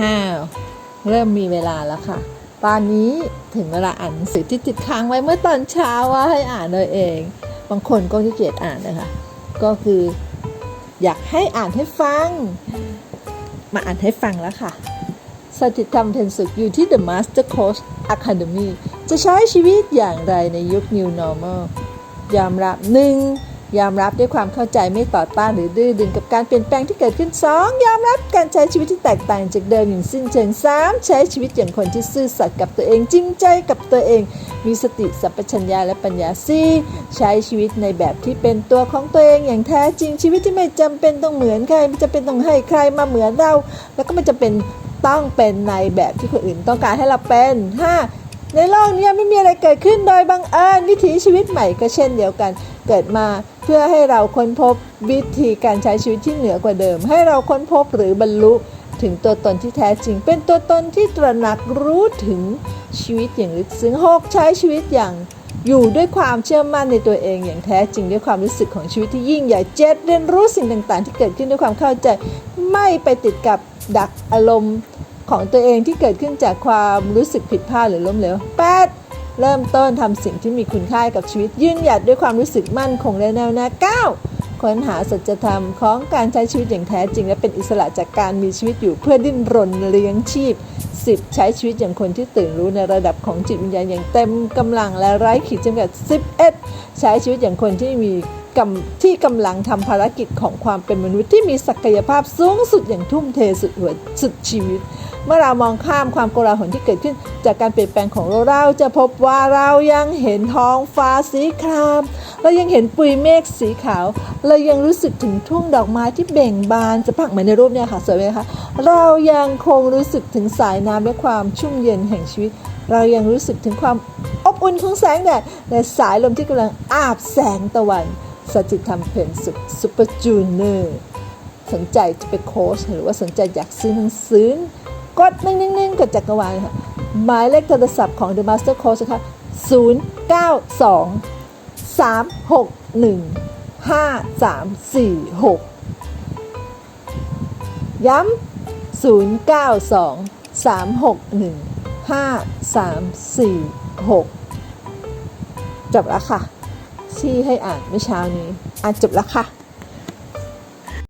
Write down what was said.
อ้าว เริ่มมีเวลาแล้วค่ะ ตอนนี้ถึงเวลาอ่านหนังสือที่ติดค้างไว้เมื่อตอนเช้าว่าให้อ่านเลยเอง บางคนก็ขี้เกียจอ่านนะคะ ก็คืออยากให้อ่านให้ฟัง มาอ่านให้ฟังแล้วค่ะสถิตธรรมเพนสุขอยู่ที่ The Master Coach Academy จะใช้ชีวิตอย่างไรในยุค New Normal ยอมรับ 1. ยอมรับด้วยความเข้าใจไม่ต่อต้านหรือดื้อดึงกับการเปลี่ยนแปลงที่เกิดขึ้น 2. ยอมรับการใช้ชีวิตที่แตกต่างจากเดิมอย่างสิ้นเชิง 3. ใช้ชีวิตอย่างคนที่ซื่อสัตย์กับตัวเองจริงใจกับตัวเอง มีสติสัพพัญญาและปัญญา 4. ใช้ชีวิตในแบบที่เป็นตัวของตัวเองอย่างแท้จริงชีวิตที่ไม่จำเป็นต้องเหมือนใครไม่จำเป็นต้องให้ใครมาเหมือนเรา แล้วก็ไม่จำเป็นต้องเป็นในแบบที่คนอื่นต้องการให้เราเป็น 5. ในโลกนี้ไม่มีอะไรเกิดขึ้นโดยบังเอิญวิถีชีวิตใหม่ก็เช่นเดียวกัน เกิดมาเพื่อให้เราค้นพบวิธีการใช้ชีวิตที่เหนือกว่าเดิม ให้เราค้นพบหรือบรรลุถึงตัวตนที่แท้จริง เป็นตัวตนที่ตระหนักรู้ถึงชีวิตอย่างลึกซึ้งหกใช้ชีวิตอย่างอยู่ด้วยความเชื่อมั่นในตัวเองอย่างแท้จริงด้วยความรู้สึกของชีวิตที่ยิ่งใหญ่เจ็ดเรียนรู้สิ่งต่างๆ ที่เกิดขึ้นด้วยความเข้าใจ ไม่ไปติดกับดักอารมณ์ ของตัวเองที่เกิดขึ้นจากความรู้สึกผิดพลาดหรือล้มเหลว 8. เริ่มต้นทำสิ่งที่มีคุณค่ากับชีวิตยืนหยัดด้วยความรู้สึกมั่นคงและแน่วแน่ 9. ค้นหาสัจธรรมของการใช้ชีวิตอย่างแท้จริง และเป็นอิสระจากการมีชีวิตอยู่เพื่อดิ้นรนเลี้ยงชีพ 10. ใช้ชีวิตอย่างคนที่ตื่นรู้ในระดับของจิตวิญญาณอย่างเต็มกำลังและไร้ขีดจำกัด 11. ใช้ชีวิตอย่างคนที่มีกำที่กำลังทำภารกิจของความเป็นมนุษย์ที่มีศักยภาพสูงสุดอย่างทุ่มเทสุดหัวสุดชีวิต เมื่อเรามองข้ามความโกลาหลที่เกิดขึ้น จากการเปลี่ยนแปลงของโลกเราจะพบว่าเรายังเห็นท้องฟ้าสีครามเรายังเห็นปุยเมฆสีขาว เรายังรู้สึกถึงทุ่งดอกไม้ที่เบ่งบานจะพักเหมือนในรูปเนี่ยค่ะสวยไหมคะเรายังคงรู้สึกถึงสายน้ำและความชุ่มเย็นแห่งชีวิต เรายังรู้สึกถึงความอบอุ่นของแสงแดดและสายลมที่กำลังอาบแสงตะวันสจิตธรรมเพนสุดซูเปอร์จูเนอร์สนใจจะเป็นโค้ชหรือว่าสนใจอยากซื้อหนังสือกดนิ่งๆๆกดจักรวาลค่ะหมายเลขโทรศัพท์ของ The Master Coach นะคะ092 361 5346 ย้ำ092 361 5346 จบแล้วค่ะ ที่ให้อ่านเมื่อเช้านี้ อ่านจบแล้วค่ะ